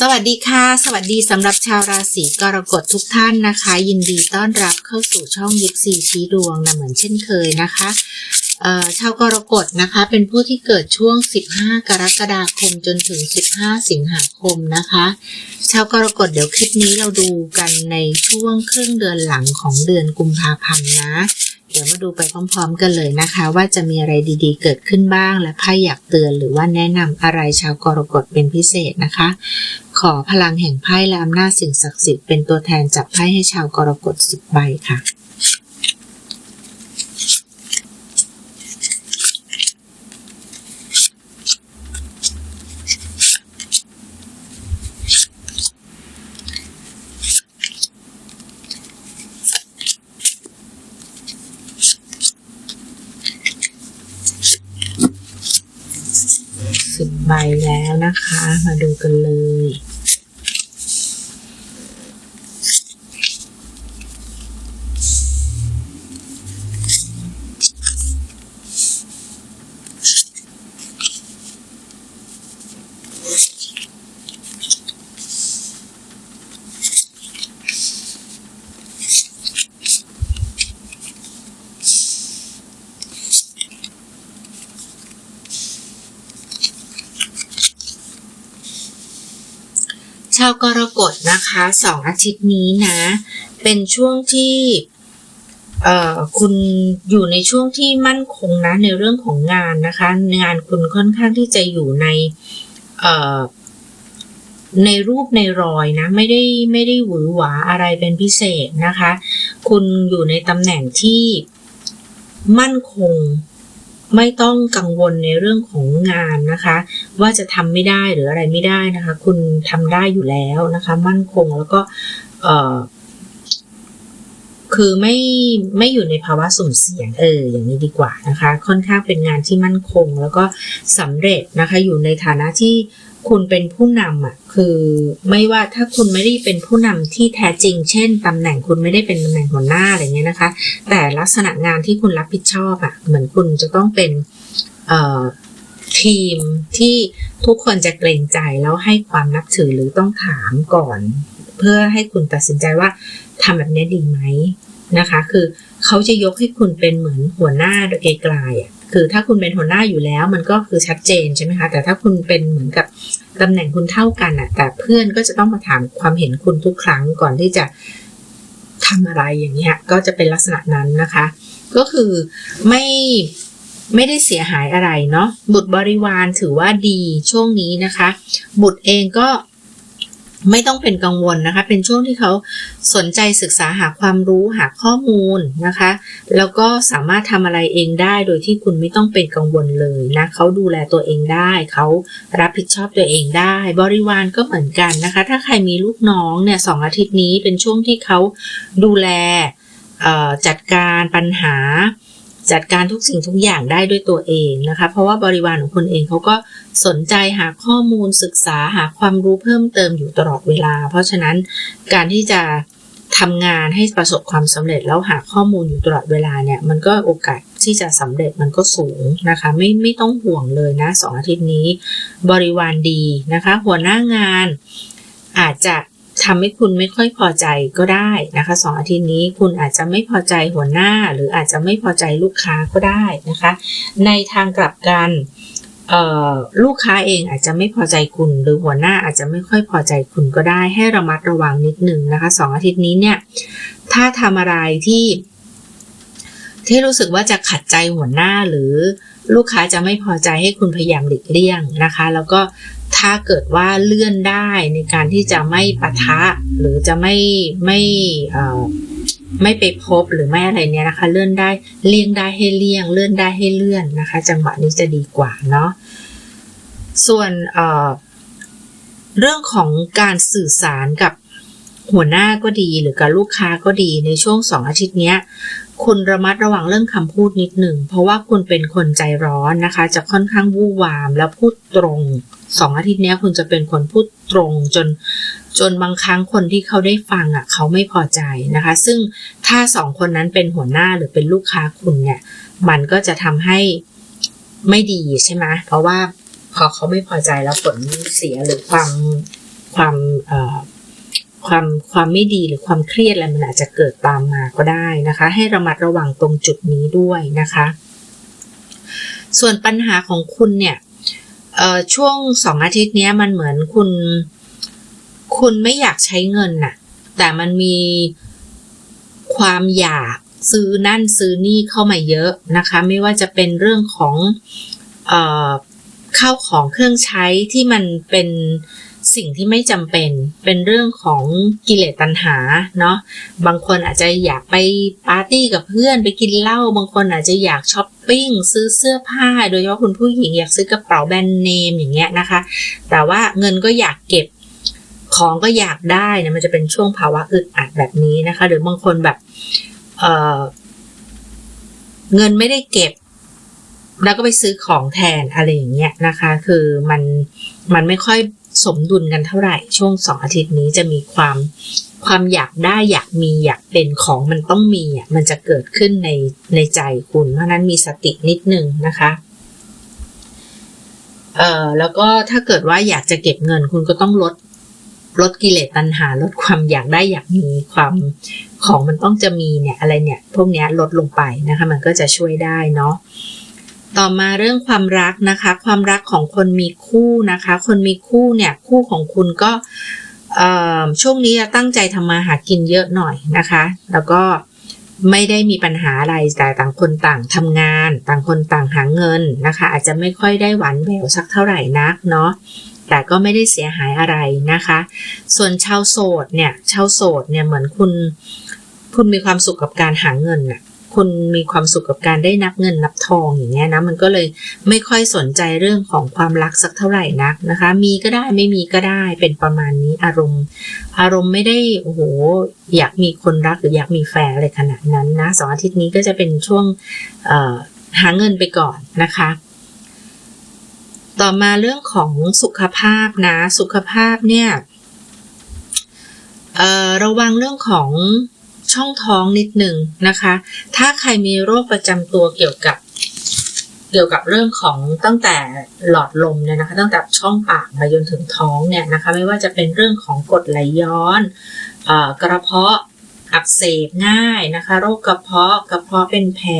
สวัสดีค่ะ สวัสดีสำหรับชาวราศีกรกฎทุกท่านนะคะ ยินดีต้อนรับเข้าสู่ช่องยิปซีชี้ดวงนะเหมือนเช่นเคยนะคะชาวกรกฎนะคะ เป็นผู้ที่เกิดช่วง 15 กรกฎาคมจนถึง 15 สิงหาคมนะคะ ชาวกรกฎเดี๋ยวคลิปนี้เราดูกันในช่วงครึ่งเดือนหลังของเดือนกุมภาพันธ์นะ เดี๋ยวมาดูไปพร้อม ๆ กันเลยนะคะ ว่าจะมีอะไรดีๆ เกิดขึ้นบ้าง และไพ่อยากเตือนหรือว่าแนะนำอะไรชาวกรกฎเป็นพิเศษนะคะ ขอพลังแห่งไพ่และอำนาจสิ่งศักดิ์สิทธิ์เป็นตัวแทนจับไพ่ให้ชาวกรกฎสิบใบค่ะ สิบใบแล้วนะคะ มาดูกันเลย ชาวกรกฎนะคะสองอาทิตย์นี้นะ เป็นช่วงที่เอ่อคุณอยู่ในช่วงที่มั่นคงนะในเรื่องของงานนะคะ งานคุณค่อนข้างที่จะอยู่ในเอ่อในรูปในรอยนะ ไม่ได้ไม่ได้หวือหวาอะไรเป็นพิเศษนะคะ คุณอยู่ในตำแหน่งที่มั่นคง ไม่ต้องกังวลในเรื่องของงานนะคะ ว่าจะทำไม่ได้หรืออะไรไม่ได้นะคะ คุณทำได้อยู่แล้วนะคะ มั่นคงแล้วก็เออคือไม่ไม่อยู่ในภาวะสุ่มเสี่ยงเอออย่างนี้ดีกว่านะคะ ค่อนข้างเป็นงานที่มั่นคงแล้วก็สำเร็จนะคะ อยู่ในฐานะที่ คุณเป็นผู้นำอะคือไม่ว่าถ้าคุณไม่ได้เป็นผู้นำที่แท้จริง เช่นตำแหน่งคุณไม่ได้เป็นตำแหน่งหัวหน้าอะไรเงี้ยนะคะ แต่ลักษณะงานที่คุณรับผิดชอบอะเหมือนคุณจะต้องเป็นทีมที่ทุกคนจะเกรงใจแล้วให้ความนับถือหรือต้องถามก่อน เพื่อให้คุณตัดสินใจว่าทำแบบนี้ดีไหมนะคะ คือเขาจะยกให้คุณเป็นเหมือนหัวหน้าโดยไกลๆอะ คือถ้าคุณเป็นหัวหน้าอยู่แล้ว มันก็คือชัดเจนใช่ไหมคะ แต่ถ้าคุณเป็นเหมือนกับตำแหน่งคุณเท่ากันอะแต่เพื่อนก็จะต้องมาถามความเห็นคุณทุกครั้งก่อนที่จะทำอะไรอย่างเงี้ย ก็จะเป็นลักษณะนั้นนะคะ ก็คือไม่ไม่ได้เสียหายอะไรเนาะบุตรบริวารถือว่าดีช่วงนี้นะคะ บุตรเองก็ ไม่ต้องเป็นกังวลนะคะ เป็นช่วงที่เขาสนใจศึกษาหาความรู้หาข้อมูลนะคะ แล้วก็สามารถทำอะไรเองได้โดยที่คุณไม่ต้องเป็นกังวลเลยนะเขาดูแลตัวเองได้ เขารับผิดชอบตัวเองได้ บริวารก็เหมือนกันนะคะ ถ้าใครมีลูกน้องเนี่ยสองอาทิตย์นี้เป็นช่วงที่เขาดูแลจัดการปัญหา จัดการทุกสิ่งทุกอย่างได้ด้วยตัวเองนะคะ เพราะว่าบริวารของคุณเองเขาก็สนใจหาข้อมูลศึกษาหาความรู้เพิ่มเติมอยู่ตลอดเวลา เพราะฉะนั้นการที่จะทำงานให้ประสบความสำเร็จแล้วหาข้อมูลอยู่ตลอดเวลาเนี่ย มันก็โอกาสที่จะสำเร็จมันก็สูงนะคะ ไม่ไม่ต้องห่วงเลยนะสองอาทิตย์นี้ บริวารดีนะคะ หัวหน้างานอาจจะ ทำให้คุณไม่ค่อยพอใจก็ได้นะคะสองอาทิตย์นี้คุณอาจจะไม่พอใจหัวหน้า หรืออาจจะไม่พอใจลูกค้าก็ได้นะคะ ในทางกลับกันลูกค้าเองอาจจะไม่พอใจคุณ หรือหัวหน้าอาจจะไม่ค่อยพอใจคุณก็ได้ ให้ระมัดระวังนิดนึงนะคะสองอาทิตย์นี้เนี่ยถ้าทำอะไรที่ที่รู้สึกว่าจะขัดใจหัวหน้าหรือลูกค้าจะไม่พอใจให้คุณพยายามหลีกเลี่ยงนะคะ แล้วก็ ถ้าเกิดว่าเลื่อนได้ในการที่จะไม่ปะทะ หรือจะไม่ไม่ไม่ไปพบหรือไม่อะไรเนี้ยนะคะ เลื่อนได้เลี่ยงได้ให้เลี่ยง เลื่อนได้ให้เลื่อนนะคะ จังหวะนี้จะดีกว่าเนาะส่วนเเรื่องของการสื่อสารกับหัวหน้าก็ดีหรือกับลูกค้าก็ดีในช่วงสองอาทิตย์เนี้ย คุณระมัดระวังเรื่องคำพูดนิดหนึ่ง เพราะว่าคุณเป็นคนใจร้อนนะคะ จะค่อนข้างวู่วามแล้วพูดตรงสองอาทิตย์นี้คุณจะเป็นคนพูดตรงจนจนบางครั้งคนที่เขาได้ฟังอะเขาไม่พอใจนะคะ ซึ่งถ้าสองคนนั้นเป็นหัวหน้าหรือเป็นลูกค้าคุณเนี่ย มันก็จะทำให้ไม่ดีใช่ไหมเพราะว่าพอเขาไม่พอใจแล้วผลเสียหรือความความเอ่อ ความความไม่ดีหรือความเครียดอะไรมันอาจจะเกิดตามมาก็ได้นะคะ ให้ระมัดระวังตรงจุดนี้ด้วยนะคะ ส่วนปัญหาของคุณเนี่ยช่วงสองอาทิตย์นี้มันเหมือนคุณ คุณไม่อยากใช้เงินน่ะ แต่มันมีความอยากซื้อนั่นซื้อนี่เข้ามาเยอะนะคะ ไม่ว่าจะเป็นเรื่องของเอ่อข้าวของเครื่องใช้ที่มันเป็น สิ่งที่ไม่จำเป็นเป็นเรื่องของกิเลสตัณหาเนาะบางคนอาจจะอยากไปปาร์ตี้กับเพื่อนไปกินเหล้าบางคนอาจจะอยากช้อปปิ้งซื้อเสื้อผ้า โดยเฉพาะคุณผู้หญิงอยากซื้อกระเป๋าแบรนด์เนมอย่างเงี้ยนะคะ แต่ว่าเงินก็อยากเก็บของก็อยากได้นะมันจะเป็นช่วงภาวะอึดอัดแบบนี้นะคะ หรือบางคนแบบเออเงินไม่ได้เก็บ แล้วก็ไปซื้อของแทนอะไรอย่างเงี้ยนะคะ คือมันมันไม่ค่อย สมดุลกันเท่าไหร่ช่วงสองอาทิตย์นี้จะมีความความอยากได้อยากมีอยากเป็นของมันต้องมีอะมันจะเกิดขึ้นในในใจคุณเพราะนั้นมีสตินิดนึงนะคะเอ่อแล้วก็ถ้าเกิดว่าอยากจะเก็บเงินคุณก็ต้องลดลดกิเลสตัณหาลดความอยากได้อยากมีความของมันต้องจะมีเนี่ยอะไรเนี่ย พวกนี้ลดลงไปนะคะ มันก็จะช่วยได้เนาะ ต่อมาเรื่องความรักนะคะ ความรักของคนมีคู่นะคะ คนมีคู่เนี่ยคู่ของคุณก็ช่วงนี้จะตั้งใจทำมาหากินเยอะหน่อยนะคะ แล้วก็ไม่ได้มีปัญหาอะไรแต่ต่างคนต่างทำงาน ต่างคนต่างหาเงินนะคะ อาจจะไม่ค่อยได้หวานแหววสักเท่าไหร่นักเนาะแต่ก็ไม่ได้เสียหายอะไรนะคะ ส่วนชาวโสดเนี่ยชาวโสดเนี่ยเหมือนคุณคุณมีความสุขกับการหาเงินน่ะ คุณมีความสุขกับการได้นับเงินนับทองอย่างเงี้ยนะมันก็เลยไม่ค่อยสนใจเรื่องของความรักสักเท่าไหร่นักนะคะ มีก็ได้ไม่มีก็ได้เป็นประมาณนี้อารมณ์ อารมณ์ไม่ได้โอ้โหอยากมีคนรักหรืออยากมีแฟนอะไรขนาดนั้นนะสองอาทิตย์นี้ก็จะเป็นช่วงหาเงินไปก่อนนะคะต่อมาเรื่องของสุขภาพนะ สุขภาพเนี่ยระวังเรื่องของ ช่องท้องนิดหนึ่งนะคะ ถ้าใครมีโรคประจำตัวเกี่ยวกับเกี่ยวกับเรื่องของตั้งแต่หลอดลมเนี่ยนะคะ ตั้งแต่ช่องปากมาจนถึงท้องเนี่ยนะคะ ไม่ว่าจะเป็นเรื่องของกรดไหลย้อนกระเพาะอักเสบง่ายนะคะ โรคกระเพาะกระเพาะเป็นแผล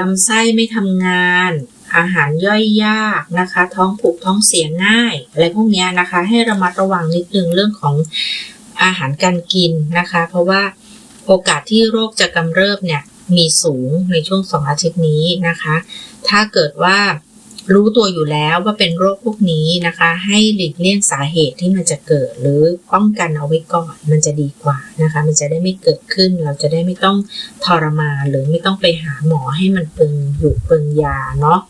ลำไส้ไม่ทำงาน อาหารย่อยยากนะคะ ท้องผูกท้องเสียง่ายอะไรพวกนี้นะคะ ให้ระมัดระวังนิดนึงเรื่องของอาหารการกินนะคะ เพราะว่า โอกาสที่โรคจะกำเริบเนี่ยมีสูงในช่วงสองอาทิตย์นี้นะคะ ถ้าเกิดว่ารู้ตัวอยู่แล้วว่าเป็นโรคพวกนี้นะคะ ให้หลีกเลี่ยงสาเหตุที่มันจะเกิดหรือป้องกันเอาไว้ก่อนมันจะดีกว่านะคะ มันจะได้ไม่เกิดขึ้น เราจะได้ไม่ต้องทรมานหรือไม่ต้องไปหาหมอให้มันเปิงอยู่เปิงยาเนาะ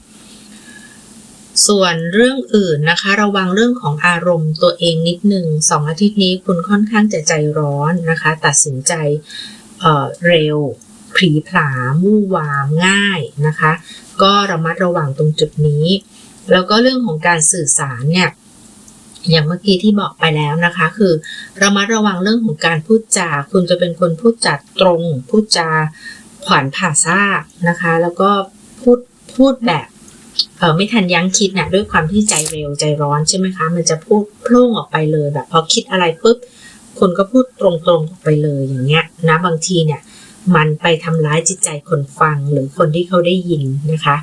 ส่วนเรื่องอื่นนะคะ ระวังเรื่องของอารมณ์ตัวเองนิดหนึ่งสองอาทิตย์นี้คุณค่อนข้างจะใจร้อนนะคะ ตัดสินใจเเร็วผีผลามู่วามง่ายนะคะ ก็ระมัดระวังตรงจุดนี้ แล้วก็เรื่องของการสื่อสารเนี่ยอย่างเมื่อกี้ที่บอกไปแล้วนะคะ คือระมัดระวังเรื่องของการพูดจา คุณจะเป็นคนพูดจาตรง พูดจาขวัญผ่าซากนะคะ แล้วก็พูดพูดแบบ ไม่ทันยั้งคิดนะ่ะด้วยความที่ใจเร็วใจร้อนใช่ไหมคะ มันจะพูดพุ่งออกไปเลยแบบพอคิดอะไรปุ๊บคนก็พูดตรงๆออกไปเลยอย่างเงี้ยนะบางทีเนี่ยมันไปทำร้ายจิตใจคนฟังหรือคนที่เขาได้ยินนะคะ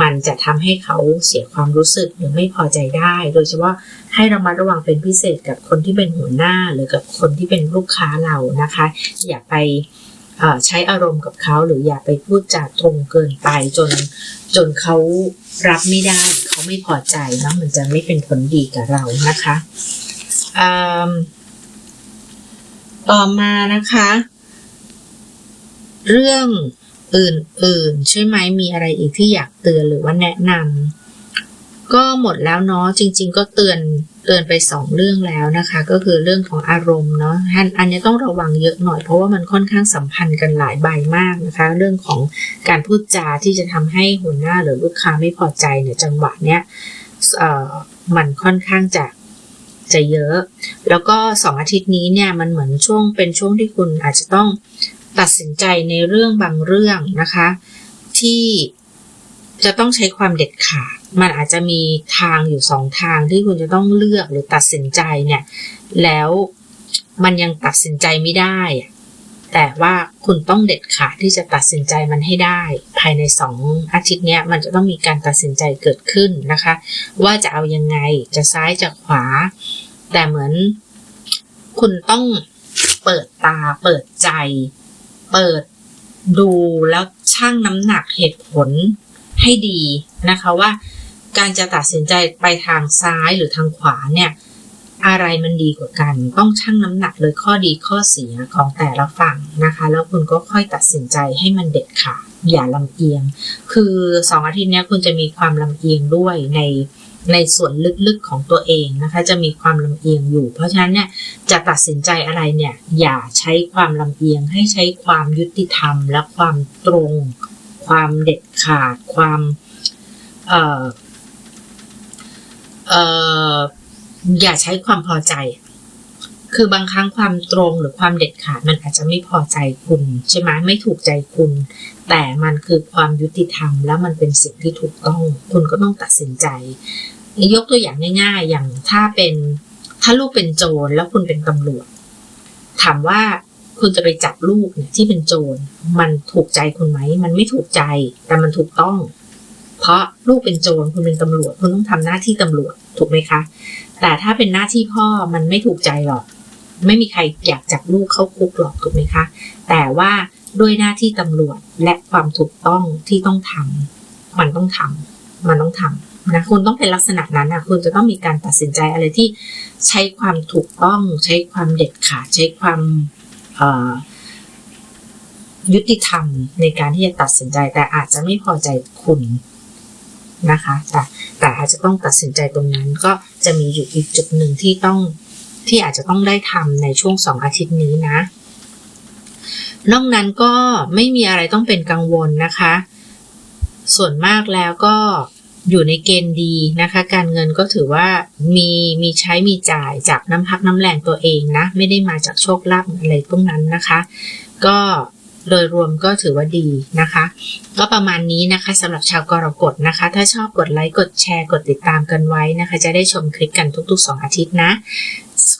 มันจะทำให้เขาเสียความรู้สึกหรือไม่พอใจได้ โดยเฉพาะให้เรามาระวังเป็นพิเศษกับคนที่เป็นหัวหน้าหรือกับคนที่เป็นลูกค้าเรานะคะ อย่าไป ใช้อารมณ์กับเขาหรืออย่าไปพูดจาตรงเกินไปจนจนเขารับไม่ได้เขาไม่พอใจเนาะมันจะไม่เป็นผลดีกับเรานะคะต่อมานะคะ เรื่องอื่นๆ ใช่ไหมมีอะไรอีกที่อยากเตือนหรือว่าแนะนำ ก็หมดแล้วเนาะจริง ๆ ก็เตือนเตือนไปสองเรื่องแล้วนะคะ ก็คือเรื่องของอารมณ์เนาะอันนี้ต้องระวังเยอะหน่อยเพราะว่ามันค่อนข้างสัมพันธ์กันหลายใบมากนะคะ เรื่องของการพูดจาที่จะทำให้หัวหน้าหรือลูกค้าไม่พอใจเนี่ยจังหวะเนี้ยมันค่อนข้างจะจะเยอะ แล้วก็สองอาทิตย์นี้เนี่ยมันเหมือนช่วงเป็นช่วงที่คุณอาจจะต้องตัดสินใจในเรื่องบางเรื่องนะคะ ที่จะต้องใช้ความเด็ดขาด มันอาจจะมีทางอยู่สองทางที่คุณจะต้องเลือกหรือตัดสินใจเนี่ย แล้วมันยังตัดสินใจไม่ได้ แต่ว่าคุณต้องเด็ดขาดที่จะตัดสินใจมันให้ได้ ภายในสองอาทิตย์เนี้ยมันจะต้องมีการตัดสินใจเกิดขึ้นนะคะ ว่าจะเอายังไงจะซ้ายจะขวา แต่เหมือนคุณต้องเปิดตาเปิดใจ เปิดดูแล้วชั่งน้ำหนักเหตุผลให้ดีนะคะว่า การจะตัดสินใจไปทางซ้ายหรือทางขวาเนี่ยอะไรมันดีกว่ากัน ต้องชั่งน้ำหนักเลยข้อดีข้อเสียของแต่ละฝั่งนะคะ แล้วคุณก็ค่อยตัดสินใจให้มันเด็ดขาดอย่าลำเอียง คือสองอาทิตย์นี้คุณจะมีความลำเอียงด้วยในในส่วนลึกๆของตัวเองนะคะ จะมีความลำเอียงอยู่ เพราะฉะนั้นเนี่ยจะตัดสินใจอะไรเนี่ยอย่าใช้ความลำเอียง ให้ใช้ความยุติธรรม และความตรง ความเด็ดขาด ความ เอ่ออย่าใช้ความพอใจ คือบางครั้งความตรงหรือความเด็ดขาดมันอาจจะไม่พอใจคุณใช่ไหมไม่ถูกใจคุณ แต่มันคือความยุติธรรม แล้วมันเป็นสิ่งที่ถูกต้อง คุณก็ต้องตัดสินใจ ยกตัวอย่างง่าย ๆ อย่างถ้าเป็นถ้าลูกเป็นโจรแล้วคุณเป็นตำรวจ ถามว่าคุณจะไปจับลูกเนี่ยที่เป็นโจรมันถูกใจคุณไหม มันไม่ถูกใจแต่มันถูกต้อง เพราะลูกเป็นโจรคุณเป็นตำรวจ คุณต้องทำหน้าที่ตำรวจ ถูกไหมคะ แต่ถ้าเป็นหน้าที่พ่อมันไม่ถูกใจหรอก ไม่มีใครอยากจับลูกเข้าคุกหรอกถูกไหมคะ แต่ว่าด้วยหน้าที่ตำรวจและความถูกต้องที่ต้องทำมันต้องทำมันต้องทำนะคุณต้องเป็นลักษณะนั้นนะคุณจะต้องมีการตัดสินใจอะไรที่ใช้ความถูกต้อง ใช้ความเด็ดขาดใช้ความยุติธรรมในการที่จะตัดสินใจแต่อาจจะไม่พอใจคุณ นะคะ แต่แต่อาจจะต้องตัดสินใจตรงนั้นก็จะมีอยู่อีกจุดหนึ่งที่ต้องที่อาจจะต้องได้ทำในช่วงสองอาทิตย์นี้นะ นอกนั้นก็ไม่มีอะไรต้องเป็นกังวลนะคะ ส่วนมากแล้วก็อยู่ในเกณฑ์ดีนะคะ การเงินก็ถือว่ามีมีใช้มีจ่ายจากน้ำพักน้ำแรงตัวเองนะ ไม่ได้มาจากโชคลาภอะไรตรงนั้นนะคะ ก็ โดยรวมก็ถือว่าดีนะคะ ก็ประมาณนี้นะคะสำหรับชาวกรกฎนะคะ ถ้าชอบกดไลค์กดแชร์กดติดตามกันไว้นะคะ จะได้ชมคลิปกันทุกๆ 2 อาทิตย์นะ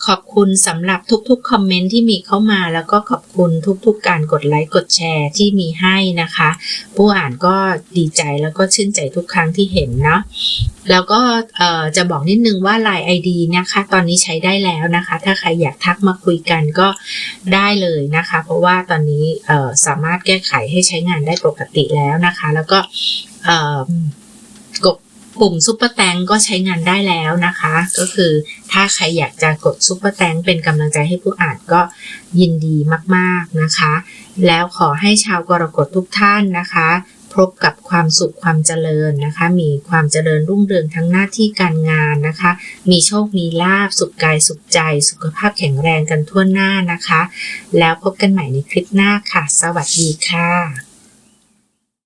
ขอบคุณสำหรับทุกๆคอมเมนต์ที่มีเข้ามา แล้วก็ขอบคุณทุกๆ การกดไลค์กดแชร์ที่มีให้นะคะ ผู้อ่านก็ดีใจแล้วก็ชื่นใจทุกครั้งที่เห็นเนาะแล้วก็จะบอกนิดนึงว่า Line ID นะคะ ตอนนี้ใช้ได้แล้วนะคะ ถ้าใครอยากทักมาคุยกันก็ได้เลยนะคะ เพราะว่าตอนนี้สามารถแก้ไขให้ใช้งานได้ปกติแล้วนะคะ แล้วก็กด ปุ่มซุปเปอร์แตงก็ใช้งานได้แล้วนะคะ ก็คือถ้าใครอยากจะกดซุปเปอร์แตงเป็นกำลังใจให้ผู้อ่านก็ยินดีมากๆนะคะ แล้วขอให้ชาวกรกฎทุกท่านนะคะพบกับความสุขความเจริญนะคะ มีความเจริญรุ่งเรืองทั้งหน้าที่การงานนะคะ มีโชค มีลาบ สุขกาย สุขใจ สุขภาพแข็งแรงกันทั่วหน้านะคะ แล้วพบกันใหม่ในคลิปหน้าค่ะ สวัสดีค่ะ